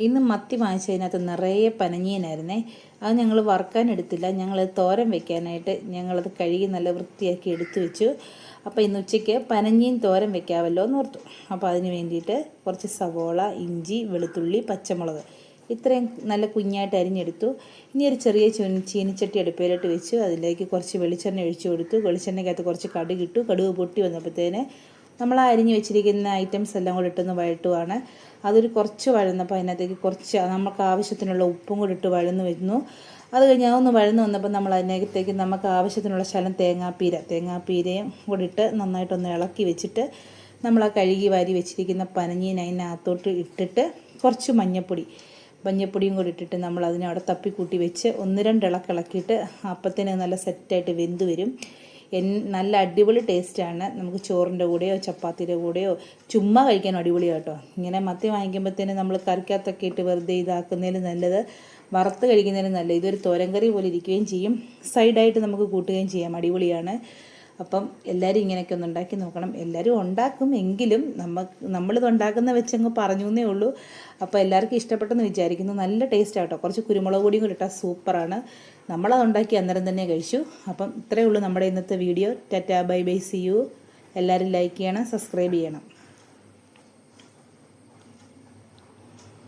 ഇന്ന് മത്തി വാങ്ങിച്ചതിനകത്ത് നിറയെ പനഞ്ഞീനായിരുന്നേ. അത് ഞങ്ങൾ വറുക്കാൻ എടുത്തില്ല. ഞങ്ങൾ തോരൻ വെക്കാനായിട്ട് ഞങ്ങളത് കഴുകി നല്ല വൃത്തിയാക്കി എടുത്തു വെച്ചു. അപ്പോൾ ഇന്ന് ഉച്ചയ്ക്ക് പനഞ്ഞീൻ തോരൻ വെക്കാമല്ലോ എന്ന് ഓർത്തു. അപ്പോൾ അതിന് വേണ്ടിയിട്ട് കുറച്ച് സവോള ഇഞ്ചി വെളുത്തുള്ളി പച്ചമുളക് ഇത്രയും നല്ല കുഞ്ഞായിട്ട് അരിഞ്ഞെടുത്തു. ഇനി ഒരു ചെറിയ ചുനി ചീനിച്ചട്ടി അടുപ്പയിലോട്ട് വെച്ചു. അതിലേക്ക് കുറച്ച് വെളിച്ചെണ്ണ ഒഴിച്ചു കൊടുത്തു. വെളിച്ചെണ്ണയ്ക്കകത്ത് കുറച്ച് കടുക് ഇട്ടു. കടുക് പൊട്ടി വന്നപ്പോഴത്തേന് നമ്മൾ അരിഞ്ഞ് വെച്ചിരിക്കുന്ന ഐറ്റംസ് എല്ലാം കൂടി ഇട്ടൊന്ന് വഴട്ടുവാണ് അതൊരു കുറച്ച് വഴന്നപ്പോൾ അതിനകത്തേക്ക് കുറച്ച് നമുക്ക് ആവശ്യത്തിനുള്ള ഉപ്പും കൂടി ഇട്ട് വഴന്ന് വരുന്നു. അത് കഴിഞ്ഞ് അതൊന്ന് വഴന്ന് വന്നപ്പോൾ നമ്മൾ അതിനകത്തേക്ക് നമുക്ക് ആവശ്യത്തിനുള്ള ശലം തേങ്ങാപ്പീര തേങ്ങാപ്പീരയും കൂടി ഇട്ട് നന്നായിട്ടൊന്ന് ഇളക്കി വെച്ചിട്ട് നമ്മൾ ആ കഴുകി വാരി വെച്ചിരിക്കുന്ന പനഞ്ഞീൻ അതിനകത്തോട്ട് ഇട്ടിട്ട് കുറച്ച് മഞ്ഞപ്പൊടി മഞ്ഞപ്പൊടിയും കൂടി ഇട്ടിട്ട് നമ്മൾ അതിനെ അവിടെ തപ്പിക്കൂട്ടി വെച്ച് ഒന്ന് രണ്ട് ഇളക്കിളക്കിയിട്ട് അപ്പത്തിന് നല്ല സെറ്റായിട്ട് വെന്ത് വരും. നല്ല അടിപൊളി ടേസ്റ്റാണ് നമുക്ക് ചോറിന്റെ കൂടെയോ ചപ്പാത്തിയുടെ കൂടെയോ ചുമ്മാ കഴിക്കാൻ അടിപൊളിയാണ് കേട്ടോ ഇങ്ങനെ മത്തി വാങ്ങിക്കുമ്പോഴത്തേന് നമ്മൾ കറിക്കകത്തൊക്കെ ഇട്ട് വെറുതെ ഇതാക്കുന്നതിന് നല്ലത് വറുത്ത് കഴിക്കുന്നതിന് നല്ലത്. ഇതൊരു തോരൻ കറി പോലെ ഇരിക്കുകയും ചെയ്യും. സൈഡായിട്ട് നമുക്ക് കൂട്ടുകയും ചെയ്യാം. അടിപൊളിയാണ്. അപ്പം എല്ലാവരും ഇങ്ങനെയൊക്കെ ഒന്ന് ഉണ്ടാക്കി നോക്കണം. എല്ലാവരും ഉണ്ടാക്കും എങ്കിലും നമ്മൾ നമ്മളിത് ഉണ്ടാക്കുന്ന വെച്ചങ്ങ് പറഞ്ഞു എന്നേ ഉള്ളൂ. അപ്പോൾ എല്ലാവർക്കും ഇഷ്ടപ്പെട്ടെന്ന് വിചാരിക്കുന്നു. നല്ല ടേസ്റ്റ് ആട്ടോ. കുറച്ച് കുരുമുളക് പൊടിയും കൂടി ഇട്ടാൽ സൂപ്പറാണ്. നമ്മളത് ഉണ്ടാക്കി അന്നേരം തന്നെ കഴിച്ചു. അപ്പം ഇത്രയേ ഉള്ളൂ നമ്മുടെ ഇന്നത്തെ video. Tata bye bye see you. എല്ലാവരും ലൈക്ക് ചെയ്യണം സബ്സ്ക്രൈബ് ചെയ്യണം.